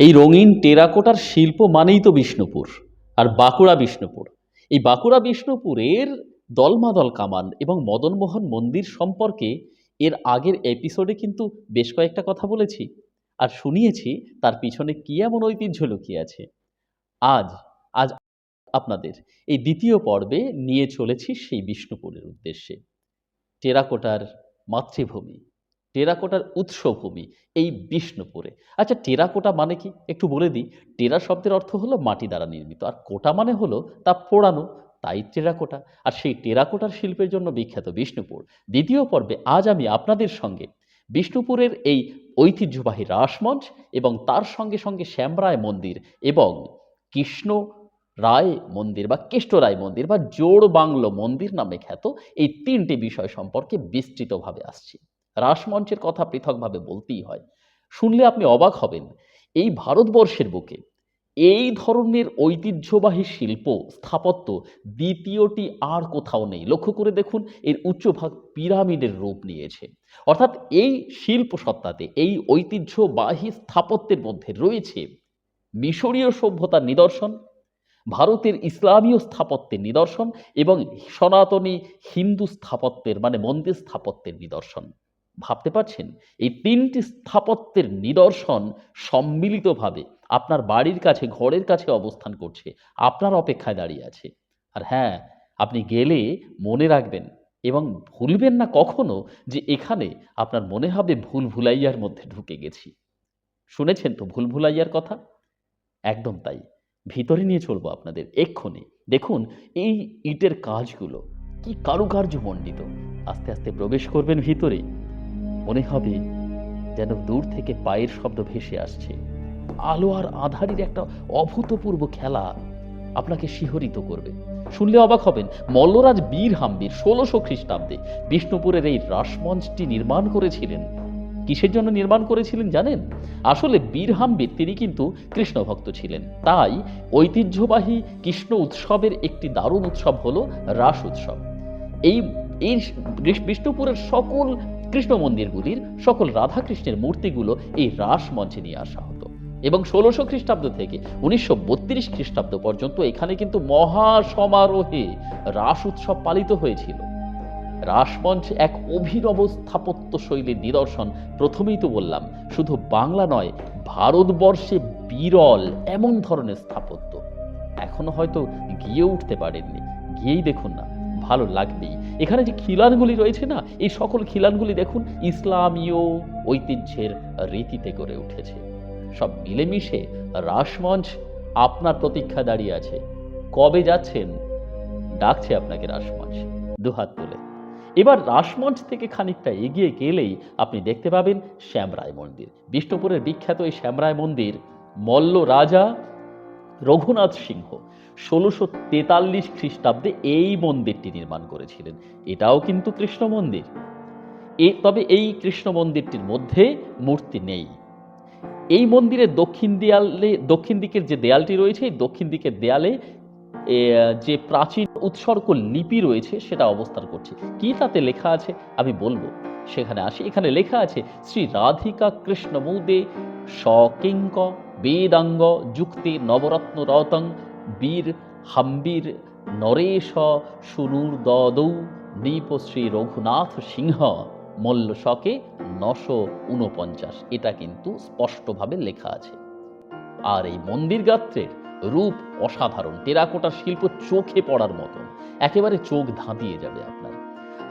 এই রঙিন টেরাকোটার শিল্প মানেই তো বিষ্ণুপুর আর বাঁকুড়া বিষ্ণুপুর। এই বাঁকুড়া বিষ্ণুপুরের দলমাদল কামান এবং মদনমোহন মন্দির সম্পর্কে এর আগের এপিসোডে কিন্তু বেশ কয়েকটা কথা বলেছি আর শুনিয়েছি তার পিছনে কী এমন ঐতিহ্য লুকিয়ে আছে। আজ আজ আপনাদের এই দ্বিতীয় পর্বে নিয়ে চলেছি সেই বিষ্ণুপুরের উদ্দেশ্যে। টেরাকোটার মাতৃভূমি। টেরাকোটার উৎসভূমি, এই বিষ্ণুপুরে। আচ্ছা টেরাকোটা মানে কি? একটু বলে দিই। টেরা শব্দের অর্থ হলো মাটি দ্বারা নির্মিত। আর কোটা মানে হলো তা পোড়ানো, তাই টেরাকোটা। আর সেই টেরাকোটার শিল্পের জন্য বিখ্যাত বিষ্ণুপুর। দ্বিতীয় পর্বে আজ আমি আপনাদের সঙ্গে বিষ্ণুপুরের এই ঐতিহ্যবাহী রাসমঞ্চ এবং তার সঙ্গে সঙ্গে শ্যামরায় মন্দির এবং কৃষ্ণ রায় মন্দির বা কেষ্ট রায় মন্দির বা জোড় বাংলো মন্দির নামে খ্যাত এই তিনটি বিষয় সম্পর্কে বিস্তৃতভাবে আসছি। রাসমঞ্চের কথা পৃথকভাবে বলতেই হয়। শুনলে আপনি অবাক হবেন, এই ভারতবর্ষের বুকে এই ধরনের ঐতিহ্যবাহী শিল্প স্থাপত্য দ্বিতীয়টি আর কোথাও নেই। লক্ষ্য করে দেখুন, এর উচ্চভাগ পিরামিডের রূপ নিয়েছে। অর্থাৎ এই শিল্প সত্তাতে, এই ঐতিহ্যবাহী স্থাপত্যের মধ্যে রয়েছে মিশরীয় সভ্যতার নিদর্শন, ভারতের ইসলামীয় স্থাপত্যের নিদর্শন এবং সনাতনী হিন্দু স্থাপত্যের মানে মন্দির স্থাপত্যের নিদর্শন। ভাবতে পারছেন? এই তিনটি স্থাপত্যের নিদর্শন সম্মিলিতভাবে আপনার বাড়ির কাছে, ঘরের কাছে অবস্থান করছে। আপনার অপেক্ষায় দাঁড়িয়ে আছে। আর হ্যাঁ আপনি গেলে মনে রাখবেন এবং ভুলবেন না কখনো যে এখানে আপনার মনে হবে ভুল ভুলাইয়ার মধ্যে ঢুকে গেছি। শুনেছেন তো ভুল ভুলাইয়ার কথা? একদম তাই। ভিতরে নিয়ে চলবো আপনাদের, এক্ষুনি। দেখুন, এই ইটের কাজগুলো কি কারুকার্য মণ্ডিত। আস্তে আস্তে প্রবেশ করবেন ভিতরে। মনে হবে যেন দূর থেকে পায়ের শব্দ ভেসে আসছে। আলো আর আধারির একটা অভূতপূর্ব খেলা আপনাকে শিহরিত করবে। শুনলে অবাক হবেন, মল্লরাজ বীর হাম্বির ষোলোশো খ্রিস্টাব্দে বিষ্ণুপুরের এই রাসমঞ্চটি নির্মাণ করেছিলেন। কিসের জন্য নির্মাণ করেছিলেন জানেন? আসলে বীর হাম্বির তিনি কিন্তু কৃষ্ণ ভক্ত ছিলেন। তাই ঐতিহ্যবাহী কৃষ্ণ উৎসবের একটি দারুণ উৎসব হলো রাস উৎসব। এই এই বিষ্ণুপুরের সকল কৃষ্ণ মন্দিরগুলির সকল রাধাকৃষ্ণের মূর্তিগুলো এই রাস মঞ্চে নিয়ে আসা হতো। এবং ষোলোশো খ্রিস্টাব্দ থেকে উনিশশো বত্রিশ খ্রিস্টাব্দ পর্যন্ত এখানে কিন্তু মহা সমারোহে রাস উৎসব পালিত হয়েছিল। রাসমঞ্চ এক অভিনব স্থাপত্য শৈলীর নিদর্শন প্রথমেই তো বললাম, শুধু বাংলা নয়, ভারতবর্ষে বিরল এমন ধরনের স্থাপত্য। এখনও হয়তো গিয়ে উঠতে পারেননি। গিয়েই দেখুন না, ভালো লাগবেই। এখানে যে খিলানগুলি রয়েছে না, এই সকল খিলানগুলি দেখুন ইসলামীয় ঐতিহ্যের রীতিতে গড়ে উঠেছে। সব মিলেমিশে রাসমঞ্চ আপনার প্রতীক্ষা দাঁড়িয়ে আছে। কবে যাচ্ছেন? ডাকছে আপনাকে রাসমঞ্চ। দুহাত তুলে। এবার রাসমঞ্চ থেকে খানিকটা এগিয়ে গেলেই আপনি দেখতে পাবেন শ্যামরায় মন্দির। বিষ্ণুপুরের বিখ্যাত এই শ্যামরায় মন্দির মল্ল রাজা রঘুনাথ সিংহ। ষোলোশো তেতাল্লিশ খ্রিস্টাব্দে এই মন্দিরটি নির্মাণ করেছিলেন। এটাও কিন্তু কৃষ্ণ মন্দির। এ, তবে এই কৃষ্ণ মন্দিরটির মধ্যে মূর্তি নেই। এই মন্দিরের দক্ষিণ দেয়ালে, দক্ষিণ দিকের যে দেয়ালটি রয়েছে, এই দক্ষিণ দিকের দেয়ালে যে প্রাচীন উৎসর্গ লিপি রয়েছে, সেটা অবস্থান করছে। কি তাতে লেখা আছে? আমি বলব। সেখানে আসি। এখানে লেখা আছে, শ্রী রাধিকা কৃষ্ণ মৌদে সকিঙ্ক বেদাঙ্গ যুক্তি নবরত্ন রতং বীর হাম্বীর নরেশ সুনুর দদৌ, নৃপ শ্রী রঘুনাথ সিংহ মল্ল শকে নশো উনপঞ্চাশ এটা কিন্তু স্পষ্টভাবে লেখা আছে। আর এই মন্দির গাত্রের রূপ অসাধারণ। টেরাকোটার শিল্প চোখে পড়ার মতন। একেবারে চোখ ধাঁধিয়ে যাবে আপনার।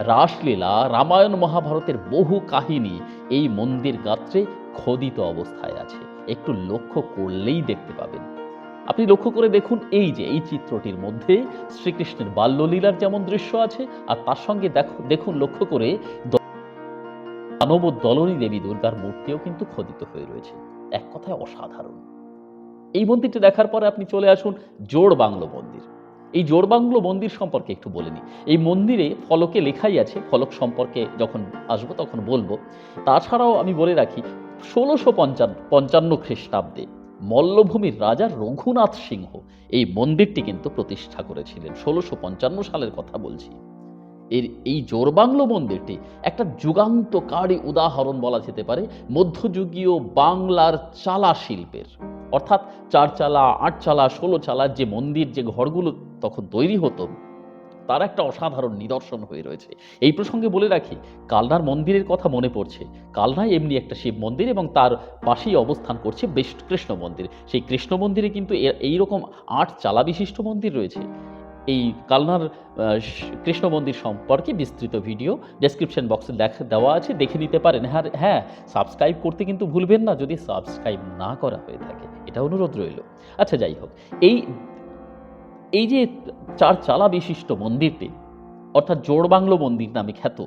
রাসলীলা, রামায়ণ মহাভারতের বহু কাহিনী এই মন্দির গাত্রে খোদিত অবস্থায় আছে। একটু লক্ষ্য করলেই দেখতে পাবেন। আপনি লক্ষ্য করে দেখুন এই যে, এই চিত্রটির মধ্যে শ্রীকৃষ্ণের বাল্যলীলার যেমন দৃশ্য আছে, আর তার সঙ্গে দেখো- দেখুন লক্ষ্য করে দানব দলনী দেবী দুর্গার মূর্তিও কিন্তু খোদিত হয়ে রয়েছে। এক কথায় অসাধারণ। এই মন্দিরটি দেখার পরে আপনি চলে আসুন জোড় বাংলো মন্দির। এই জোড় বাংলো মন্দির সম্পর্কে একটু বলে নিই। এই মন্দিরে ফলকে লেখাই আছে, ফলক সম্পর্কে যখন আসব তখন বলব। তাছাড়াও আমি বলে রাখি, ষোলোশো পঞ্চান্ন পঞ্চান্ন খ্রিস্টাব্দে মল্লভূমির রাজা রঘুনাথ সিংহ এই মন্দিরটি কিন্তু প্রতিষ্ঠা করেছিলেন। ষোলোশো পঞ্চান্ন সালের কথা বলছি। এর এই জোরবাংলো মন্দিরটি একটা যুগান্তকারী উদাহরণ বলা যেতে পারে মধ্যযুগীয় বাংলার চালা শিল্পের। অর্থাৎ চার চালা আট চালা ষোলো চালার যে মন্দির, যে ঘরগুলো তখন তৈরি হতো তার একটা অসাধারণ নিদর্শন হয়ে রয়েছে। এই প্রসঙ্গে বলে রাখি, কালনার মন্দিরের কথা মনে পড়ছে। কালনায় এমনি একটা শিব মন্দির এবং তার পাশেই অবস্থান করছে বেশ কৃষ্ণ মন্দির। সেই কৃষ্ণ মন্দিরে কিন্তু এ- এইরকম আট চালা বিশিষ্ট মন্দির রয়েছে। এই কালনার কৃষ্ণ মন্দির সম্পর্কে বিস্তৃত ভিডিও ডেসক্রিপশন বক্সে দেখা, দেওয়া আছে, দেখে নিতে পারেন। হ্যাঁ হ্যাঁ সাবস্ক্রাইব করতে কিন্তু ভুলবেন না। যদি সাবস্ক্রাইব না করা হয়ে থাকে, এটা অনুরোধ রইল। আচ্ছা যাই হোক, এই এই যে চার চালা বিশিষ্ট মন্দিরটি, অর্থাৎ জোড়বাংলো মন্দির নামে খ্যাত,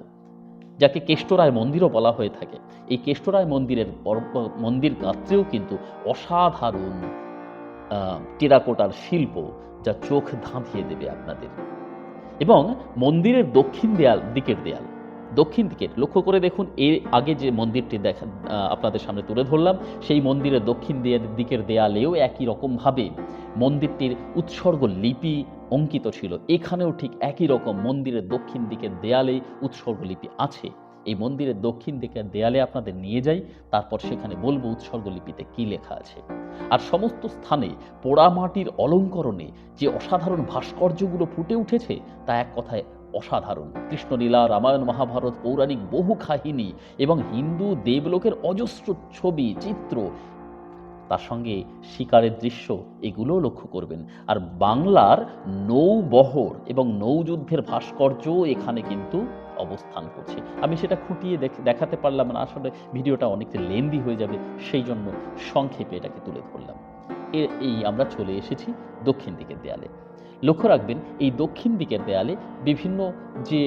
যাকে কেষ্টরায় মন্দিরও বলা হয়ে থাকে, এই কেষ্টরায় মন্দিরের মন্দির গাত্রেও কিন্তু অসাধারণ টেরাকোটার শিল্প যা চোখ ধাঁধিয়ে দেবে আপনাদের। এবং মন্দিরের দক্ষিণ দেয়াল, দিকের দেয়াল দক্ষিণ দিকে। লক্ষ্য করে দেখুন, এর আগে যে মন্দিরটি দেখা আপনাদের সামনে তুলে ধরলাম, সেই মন্দিরের দক্ষিণ দিকের দেয়ালেও একই রকমভাবে মন্দিরটির উৎসর্গ লিপি অঙ্কিত ছিল। এখানেও ঠিক একই রকম মন্দিরের দক্ষিণ দিকের দেয়ালে উৎসর্গ লিপি আছে। এই মন্দিরের দক্ষিণ দিকের দেয়ালে আপনাদের নিয়ে যাই, তারপর সেখানে বলব উৎসর্গ লিপিতে কী লেখা আছে। আর সমস্ত স্থানে পোড়ামাটির অলঙ্করণে যে অসাধারণ ভাস্কর্যগুলো ফুটে উঠেছে, তা এক কথায় অসাধারণ। কৃষ্ণলীলা, রামায়ণ, মহাভারত, পৌরাণিক বহু কাহিনী এবং হিন্দু দেবলোকের অজস্র ছবি, চিত্র, তার সঙ্গে শিকারের দৃশ্য, এগুলোও লক্ষ্য করবেন। আর বাংলার নৌবহর এবং নৌযুদ্ধের ভাস্কর্য এখানে কিন্তু অবস্থান করছে। আমি সেটা খুঁটিয়ে দেখ- দেখাতে পারলাম না, আসলে ভিডিওটা অনেকটা লেন্দি হয়ে যাবে, সেই জন্য সংক্ষেপে এটাকে তুলে ধরলাম। এই আমরা চলে এসেছি দক্ষিণ দিকের দেয়ালে। লক্ষ্য রাখবেন, এই দক্ষিণ দিকের দেয়ালে বিভিন্ন যে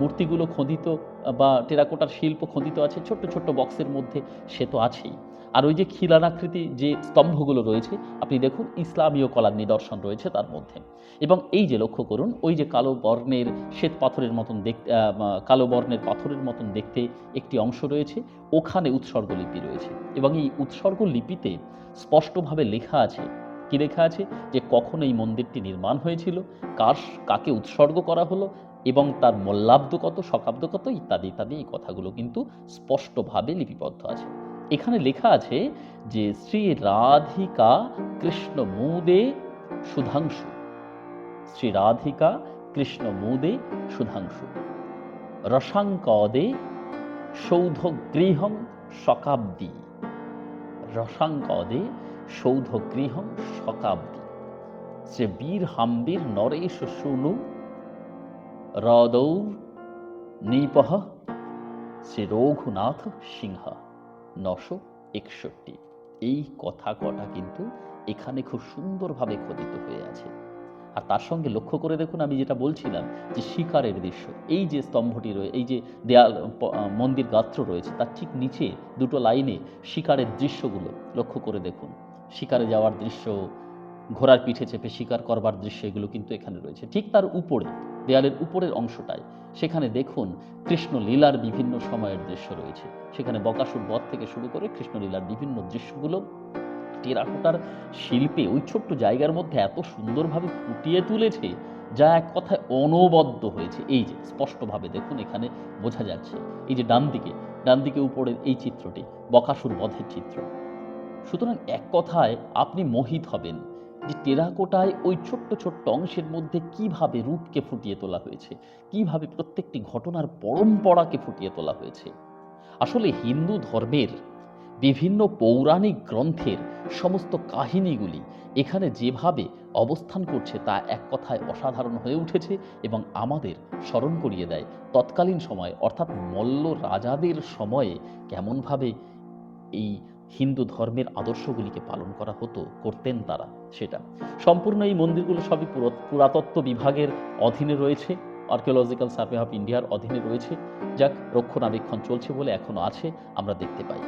মূর্তিগুলো খোদিত বা টেরাকোটার শিল্প খোদিত আছে, ছোট্ট ছোট্ট বক্সের মধ্যে সে তো আছেই। আর ওই যে খিলানাকৃতি যে স্তম্ভগুলো রয়েছে, আপনি দেখুন ইসলামীয় কলার নিদর্শন রয়েছে তার মধ্যে। এবং এই যে লক্ষ্য করুন, ওই যে কালো বর্ণের শ্বেত পাথরের মতন দেখতে কালো বর্ণের পাথরের মতন দেখতে একটি অংশ রয়েছে, ওখানে উৎসর্গ লিপি রয়েছে। এবং এই উৎসর্গ লিপিতে স্পষ্টভাবে লেখা আছে কি লেখা আছে? যে কখন এই মন্দিরটি নির্মাণ হয়েছিল, কার, কাকে উৎসর্গ করা হলো এবং তার মল্লাব্দ কত, শকাব্দ কত, ইত্যাদি ইত্যাদি, এই কথাগুলো কিন্তু স্পষ্টভাবে লিপিবদ্ধ আছে। এখানে লেখা আছে যে শ্রী রাধিকা কৃষ্ণ মুদে সুধাংশু। শ্রী রাধিকা কৃষ্ণ মুদে সুধাংশু। রসাঙ্কদে সৌধ সৌধগৃহং শকাব্দী। রসাঙ্কদে সৌধগৃহং শকাব্দী শ্রী বীর হাম্বির নরেশ শুনু হ্রদৌর নৃপহ, শ্রী রঘুনাথ সিংহ, নশো একষট্টি। এই কথা কটা কিন্তু এখানে খুব সুন্দরভাবে খোদিত হয়ে আছে। আর তার সঙ্গে লক্ষ্য করে দেখুন আমি যেটা বলছিলাম যে শিকারের দৃশ্য। এই যে স্তম্ভটি রয়ে, এই যে দেয়াল মন্দির গাত্র রয়েছে, তার ঠিক নিচে দুটো লাইনে শিকারের দৃশ্যগুলো লক্ষ্য করে দেখুন। শিকারে যাওয়ার দৃশ্য, ঘোড়ার পিঠে চেপে শিকার করবার দৃশ্য, এগুলো কিন্তু এখানে রয়েছে। ঠিক তার উপরে, দেয়ালের উপরের অংশটায়, সেখানে দেখুন কৃষ্ণ লীলার বিভিন্ন সময়ের দৃশ্য রয়েছে। সেখানে বকাসুর বধ থেকে শুরু করে কৃষ্ণলীলার বিভিন্ন দৃশ্যগুলো, টেরাকোটার শিল্পে, ওই ছোট্ট জায়গার মধ্যে এত সুন্দরভাবে ফুটিয়ে তুলেছে, যা এক কথায় অনবদ্য হয়েছে। এই যে, স্পষ্টভাবে দেখুন, এখানে বোঝা যাচ্ছে। এই যে ডান দিকে ডান দিকে উপরের এই চিত্রটি, বকাসুর বধের চিত্র। সুতরাং এক কথায় আপনি মোহিত হবেন যে টেরাকোটায় ওই ছোট্ট ছোট্ট অংশের মধ্যে কীভাবে রূপকে ফুটিয়ে তোলা হয়েছে, কীভাবে প্রত্যেকটি ঘটনার পরম্পরাকে ফুটিয়ে তোলা হয়েছে। আসলে হিন্দু ধর্মের বিভিন্ন পৌরাণিক গ্রন্থের সমস্ত কাহিনীগুলি এখানে যেভাবে অবস্থান করছে তা এক কথায় অসাধারণ হয়ে উঠেছে এবং আমাদের স্মরণ করিয়ে দেয় তৎকালীন সময়, অর্থাৎ মল্ল রাজাদের সময়ে কেমনভাবে এই হিন্দু ধর্মের আদর্শগুলিকে পালন করা হতো, করতেন তারা সেটা। সম্পূর্ণ এই মন্দিরগুলো সবই পুরা- পুরাতত্ত্ব বিভাগের অধীনে রয়েছে আর্কিওলজিক্যাল সার্ভে অফ ইন্ডিয়ার অধীনে রয়েছে। যাক, রক্ষণাবেক্ষণ চলছে বলে এখনও আছে, আমরা দেখতে পাই।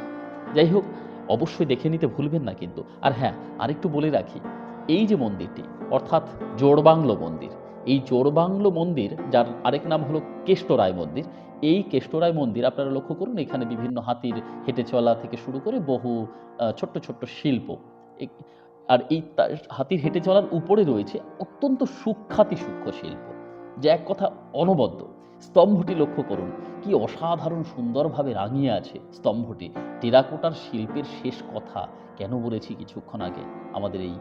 যাই হোক, অবশ্যই দেখে নিতে ভুলবেন না কিন্তু। আর হ্যাঁ আরেকটু বলে রাখি, এই যে মন্দিরটি, অর্থাৎ জোড়বাংলো মন্দির, এই জোড়বাংলো মন্দির, যার আরেক নাম হলো কেষ্টরায় মন্দির এই কেষ্টরায় মন্দির আপনারা লক্ষ্য করুন, এখানে বিভিন্ন হাতির হেঁটে চলা থেকে শুরু করে বহু ছোট্ট ছোট্ট শিল্প। আর এই হাতির হেঁটে চলার উপরে রয়েছে অত্যন্ত সূক্ষাতি সূক্ষ্ম শিল্প, যে এক কথা অনবদ্য। স্তম্ভটি লক্ষ্য করুন, কি অসাধারণ সুন্দরভাবে রাঙিয়ে আছে স্তম্ভটি। টেরাকোটার শিল্পের শেষ কথা কেন বলেছি কিছুক্ষণ আগে আমাদের এই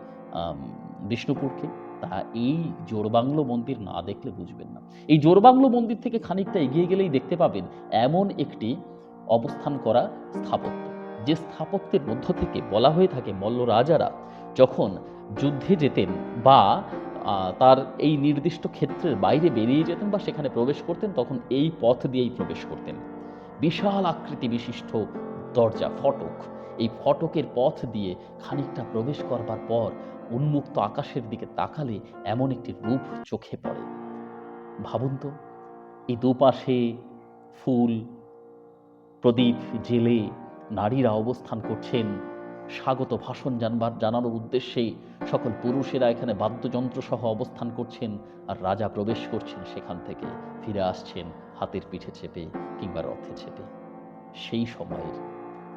বিষ্ণুপুরকে? তা এই জোরবাংলো মন্দির না দেখলে বুঝবেন না। এই জোরবাংলো মন্দির থেকে খানিকটা এগিয়ে গেলেই দেখতে পাবেন এমন একটি অবস্থান করা স্থাপত্য। যে স্থাপত্যের মধ্য থেকে বলা হয়ে থাকে মল্ল রাজারা, যখন যুদ্ধে যেতেন বা তার এই নির্দিষ্ট ক্ষেত্রের বাইরে বেরিয়ে যেতেন বা সেখানে প্রবেশ করতেন, তখন এই পথ দিয়েই প্রবেশ করতেন। বিশাল আকৃতি বিশিষ্ট দরজা, ফটক। এই ফটকের পথ দিয়ে খানিকটা প্রবেশ করবার পর উন্মুক্ত আকাশের দিকে তাকালে এমন একটি রূপ চোখে পড়ে। ভাবুন তো, এই দুপাশে ফুল, প্রদীপ জেলে নারীরা অবস্থান করছেন। স্বাগত ভাষণ জানবার, জানানোর উদ্দেশ্যে সকল পুরুষেরা এখানে বাদ্যযন্ত্র সহ অবস্থান করছেন আর রাজা প্রবেশ করছেন সেখান থেকে। ফিরে আসছেন হাতের পিঠে চেপে কিংবা রথে চেপে। সেই সময়ের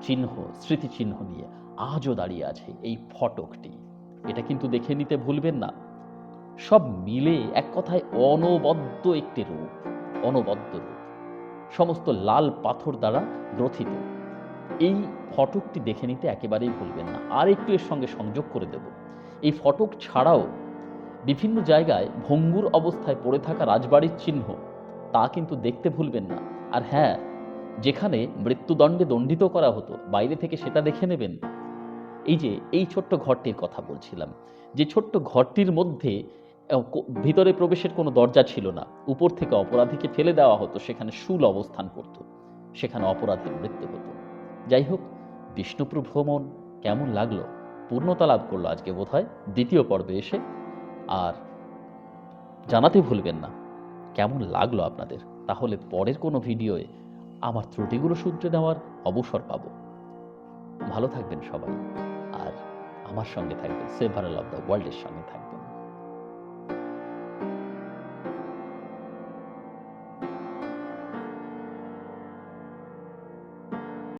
চিহ্ন, স্মৃতিচিহ্ন নিয়ে আজও দাঁড়িয়ে আছে এই ফটকটি। এটা কিন্তু দেখে নিতে ভুলবেন না। সব মিলে এক কথায় অনবদ্য একটি রূপ, অনবদ্য রূপ। সমস্ত লাল পাথর দ্বারা গ্রথিত। এই ফটকটি দেখে নিতে একেবারেই ভুলবেন না। আর একটু এর সঙ্গে সংযোগ করে দেব। এই ফটক ছাড়াও বিভিন্ন জায়গায় ভঙ্গুর অবস্থায় পড়ে থাকা রাজবাড়ির চিহ্ন, তা কিন্তু দেখতে ভুলবেন না। আর হ্যাঁ যেখানে মৃত্যুদণ্ডে দণ্ডিত করা হতো, বাইরে থেকে সেটা দেখে নেবেন। এই যে, এই ছোট্ট ঘরটির কথা বলছিলাম, যে ছোট্ট ঘরটির মধ্যে ভিতরে প্রবেশের কোনো দরজা ছিল না। উপর থেকে অপরাধীকে ফেলে দেওয়া হতো, সেখানে শুল অবস্থান করত, সেখানে অপরাধীর মৃত্যু হতো। যাই হোক বিষ্ণুপুর ভ্রমণ কেমন লাগল? পূর্ণতা লাভ করল আজকে বোধহয়, দ্বিতীয় পর্বে এসে। আর জানাতে ভুলবেন না, কেমন লাগল আপনাদের? তাহলে পরের কোনো ভিডিওয়ে আমার ত্রুটিগুলো শুধরে নেওয়ার অবসর পাবো। ভালো থাকবেন সবাই। আমার সঙ্গে থাকবেন সেভার অফ দ্য ওয়ার্ল্ডের সঙ্গে থাকবেন।